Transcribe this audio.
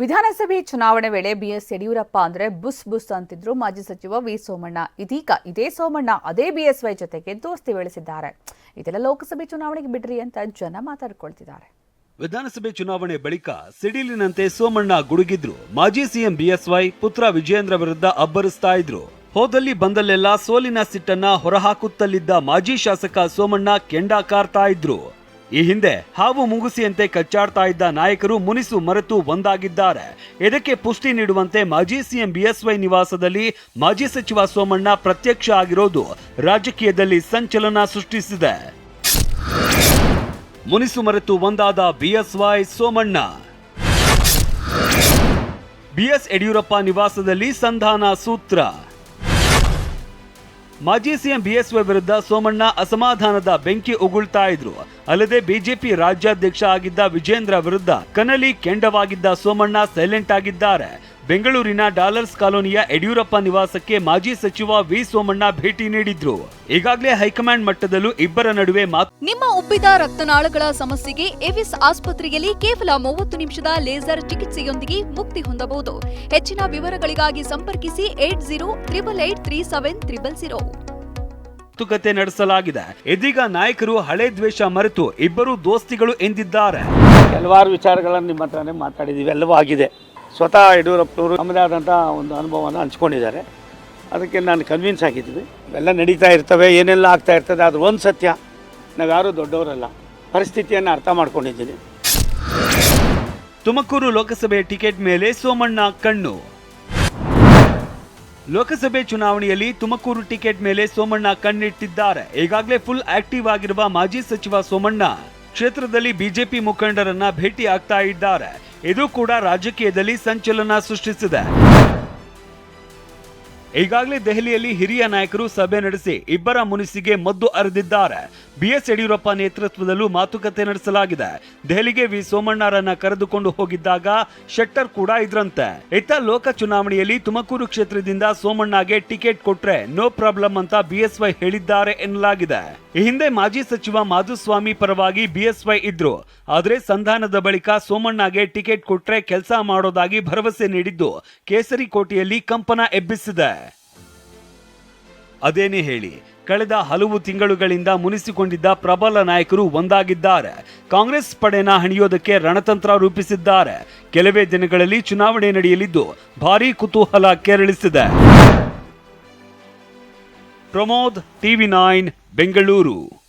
ವಿಧಾನಸಭೆ ಚುನಾವಣೆ ವೇಳೆ ಬಿಎಸ್ ಯಡಿಯೂರಪ್ಪ ಅಂದ್ರೆ ಬುಸ್ ಬುಸ್ ಅಂತಿದ್ರು ಮಾಜಿ ಸಚಿವ ವಿ ಸೋಮಣ್ಣ. ಇದೀಗ ಇದೇ ಸೋಮಣ್ಣ ಅದೇ ಬಿಎಸ್ವೈ ಜೊತೆಗೆ ದೋಸ್ತಿ ಬೆಳೆಸಿದ್ದಾರೆ. ಇದೆಲ್ಲ ಲೋಕಸಭೆ ಚುನಾವಣೆಗೆ ಬಿಡ್ರಿ ಅಂತ ಜನ ಮಾತಾಡ್ಕೊಳ್ತಿದ್ದಾರೆ. ವಿಧಾನಸಭೆ ಚುನಾವಣೆ ಬಳಿಕ ಸಿಡಿಲಿನಂತೆ ಸೋಮಣ್ಣ ಗುಡುಗಿದ್ರು. ಮಾಜಿ ಸಿಎಂ ಬಿಎಸ್ವೈ ಪುತ್ರ ವಿಜಯೇಂದ್ರ ವಿರುದ್ಧ ಅಬ್ಬರಿಸ್ತಾ ಇದ್ರು. ಹೋದಲ್ಲಿ ಬಂದಲ್ಲೆಲ್ಲ ಸೋಲಿನ ಸಿಟ್ಟನ್ನ ಹೊರಹಾಕುತ್ತಲಿದ್ದ ಮಾಜಿ ಶಾಸಕ ಸೋಮಣ್ಣ ಕೆಂಡ ಕಾರ್ತಾ ಇದ್ರು. ಈ ಹಿಂದೆ ಹಾವು ಮುಂಗುಸಿಯಂತೆ ಕಚ್ಚಾಡ್ತಾ ಇದ್ದ ನಾಯಕರು ಮುನಿಸು ಮರೆತು ಒಂದಾಗಿದ್ದಾರೆ. ಇದಕ್ಕೆ ಪುಷ್ಟಿ ನೀಡುವಂತೆ ಮಾಜಿ ಸಿಎಂ ಬಿಎಸ್ವೈ ನಿವಾಸದಲ್ಲಿ ಮಾಜಿ ಸಚಿವ ಸೋಮಣ್ಣ ಪ್ರತ್ಯಕ್ಷ ಆಗಿರೋದು ರಾಜಕೀಯದಲ್ಲಿ ಸಂಚಲನ ಸೃಷ್ಟಿಸಿದೆ. ಮುನಿಸು ಮರೆತು ಒಂದಾದ ಬಿಎಸ್ವೈ ಸೋಮಣ್ಣ. ಬಿಎಸ್ ಯಡಿಯೂರಪ್ಪ ನಿವಾಸದಲ್ಲಿ ಸಂಧಾನ ಸೂತ್ರ. ಮಾಜಿ ಸಿಎಂ ಬಿಎಸ್ವೈ ವಿರುದ್ಧ ಸೋಮಣ್ಣ ಅಸಮಾಧಾನದ ಬೆಂಕಿ ಉಗುಳ್ತಾ ಇದ್ರು. ಅಲ್ಲದೆ ಬಿಜೆಪಿ ರಾಜ್ಯಾಧ್ಯಕ್ಷ ಆಗಿದ್ದ ವಿಜೇಂದ್ರ ವಿರುದ್ಧ ಕನಲಿ ಕೆಂಡವಾಗಿದ್ದ ಸೋಮಣ್ಣ ಸೈಲೆಂಟ್ ಆಗಿದ್ದಾರೆ. ಬೆಂಗಳೂರಿನ ಡಾಲರ್ಸ್ ಕಾಲೋನಿಯ ಯಡಿಯೂರಪ್ಪ ನಿವಾಸಕ್ಕೆ ಮಾಜಿ ಸಚಿವ ವಿ ಸೋಮಣ್ಣ ಭೇಟಿ ನೀಡಿದ್ರು. ಈಗಾಗಲೇ ಹೈಕಮಾಂಡ್ ಮಟ್ಟದಲ್ಲೂ ಇಬ್ಬರ ನಡುವೆ ಮಾತು ನಿಮ್ಮ ಉಬ್ಬಿದ ರಕ್ತನಾಳಗಳ ಸಮಸ್ಯೆಗೆ ಎವಿಸ್ ಆಸ್ಪತ್ರೆಯಲ್ಲಿ ಕೇವಲ ಮೂವತ್ತು ನಿಮಿಷದ ಲೇಸರ್ ಚಿಕಿತ್ಸೆಯೊಂದಿಗೆ ಮುಕ್ತಿ ಹೊಂದಬಹುದು. ಹೆಚ್ಚಿನ ವಿವರಗಳಿಗಾಗಿ ಸಂಪರ್ಕಿಸಿ eight zero triple eight three seven triple zero. ಮಾತುಕತೆ ನಡೆಸಲಾಗಿದೆ. ಇದೀಗ ನಾಯಕರು ಹಳೆ ದ್ವೇಷ ಮರೆತು ಇಬ್ಬರು ದೋಸ್ತಿಗಳು ಎಂದಿದ್ದಾರೆ. ಕೆಲವಾರು ವಿಚಾರಗಳನ್ನು ನಿಮ್ಮ ಹತ್ರನೇ ಮಾತಾಡಿದ್ದೀವಿ. ಎಲ್ಲವೂ ಆಗಿದೆ. ಸ್ವತಃ ಯಡಿಯೂರಪ್ಪನವರು ನಮ್ಮದೇ ಆದಂಥ ಒಂದು ಅನುಭವನ ಹಂಚ್ಕೊಂಡಿದ್ದಾರೆ. ಅದಕ್ಕೆ ನಾನು ಕನ್ವಿನ್ಸ್ ಆಗಿದ್ದೀವಿ ಎಲ್ಲ ನಡೀತಾ ಇರ್ತವೆ, ಏನೆಲ್ಲ ಆಗ್ತಾ ಇರ್ತದೆ, ಅದು ಒಂದು ಸತ್ಯ. ನಾವ್ಯಾರೂ ದೊಡ್ಡವರಲ್ಲ. ಪರಿಸ್ಥಿತಿಯನ್ನು ಅರ್ಥ ಮಾಡ್ಕೊಂಡಿದ್ದೀನಿ ತುಮಕೂರು ಲೋಕಸಭೆ ಟಿಕೆಟ್ ಮೇಲೆ ಸೋಮಣ್ಣ ಕಣ್ಣು. ಲೋಕಸಭೆ ಚುನಾವಣೆಯಲ್ಲಿ ತುಮಕೂರು ಟಿಕೆಟ್ ಮೇಲೆ ಸೋಮಣ್ಣ ಕಣ್ಣಿಟ್ಟಿದ್ದಾರೆ. ಈಗಾಗಲೇ ಫುಲ್ ಆಕ್ಟಿವ್ ಆಗಿರುವ ಮಾಜಿ ಸಚಿವ ಸೋಮಣ್ಣ ಕ್ಷೇತ್ರದಲ್ಲಿ ಬಿಜೆಪಿ ಮುಖಂಡರನ್ನ ಭೇಟಿ ಆಗ್ತಾ ಇದ್ದಾರೆ. ಇದು ಕೂಡ ರಾಜಕೀಯದಲ್ಲಿ ಸಂಚಲನ ಸೃಷ್ಟಿಸಿದೆ. ಈಗಾಗಲೇ ದೆಹಲಿಯಲ್ಲಿ ಹಿರಿಯ ನಾಯಕರು ಸಭೆ ನಡೆಸಿ ಇಬ್ಬರ ಮುನಿಸಿಗೆ ಮದ್ದು ಅರೆದಿದ್ದಾರೆ. ಬಿಎಸ್ ಯಡಿಯೂರಪ್ಪ ನೇತೃತ್ವದಲ್ಲೂ ಮಾತುಕತೆ ನಡೆಸಲಾಗಿದೆ. ದೆಹಲಿಗೆ ವಿ ಸೋಮಣ್ಣರನ್ನ ಕರೆದುಕೊಂಡು ಹೋಗಿದ್ದಾಗ ಶೆಟ್ಟರ್ ಕೂಡ ಇದ್ರಂತೆ. ಇತ್ತ ಲೋಕ ಚುನಾವಣೆಯಲ್ಲಿ ತುಮಕೂರು ಕ್ಷೇತ್ರದಿಂದ ಸೋಮಣ್ಣಗೆ ಟಿಕೆಟ್ ಕೊಟ್ರೆ ನೋ ಪ್ರಾಬ್ಲಮ್ ಅಂತ ಬಿಎಸ್ವೈ ಹೇಳಿದ್ದಾರೆ ಎನ್ನಲಾಗಿದೆ. ಈ ಹಿಂದೆ ಮಾಜಿ ಸಚಿವ ಮಾಧುಸ್ವಾಮಿ ಪರವಾಗಿ ಬಿಎಸ್ವೈ ಇದ್ರು. ಆದ್ರೆ ಸಂಧಾನದ ಬಳಿಕ ಸೋಮಣ್ಣಗೆ ಟಿಕೆಟ್ ಕೊಟ್ರೆ ಕೆಲಸ ಮಾಡೋದಾಗಿ ಭರವಸೆ ನೀಡಿದ್ದು ಕೇಸರಿ ಕೋಟೆಯಲ್ಲಿ ಕಂಪನ ಎಬ್ಬಿಸಿದೆ. ಅದೇನೇ ಹೇಳಿ ಕಳೆದ ಹಲವು ತಿಂಗಳುಗಳಿಂದ ಮುನಿಸಿಕೊಂಡಿದ್ದ ಪ್ರಬಲ ನಾಯಕರು ಒಂದಾಗಿದ್ದಾರೆ. ಕಾಂಗ್ರೆಸ್ ಪಡೆನ ಹಣಿಯೋದಕ್ಕೆ ರಣತಂತ್ರ ರೂಪಿಸಿದ್ದಾರೆ. ಕೆಲವೇ ದಿನಗಳಲ್ಲಿ ಚುನಾವಣೆ ನಡೆಯಲಿದ್ದು ಭಾರೀ ಕುತೂಹಲ ಕೆರಳಿಸಿದೆ. Pramod, TV nine, Bengaluru.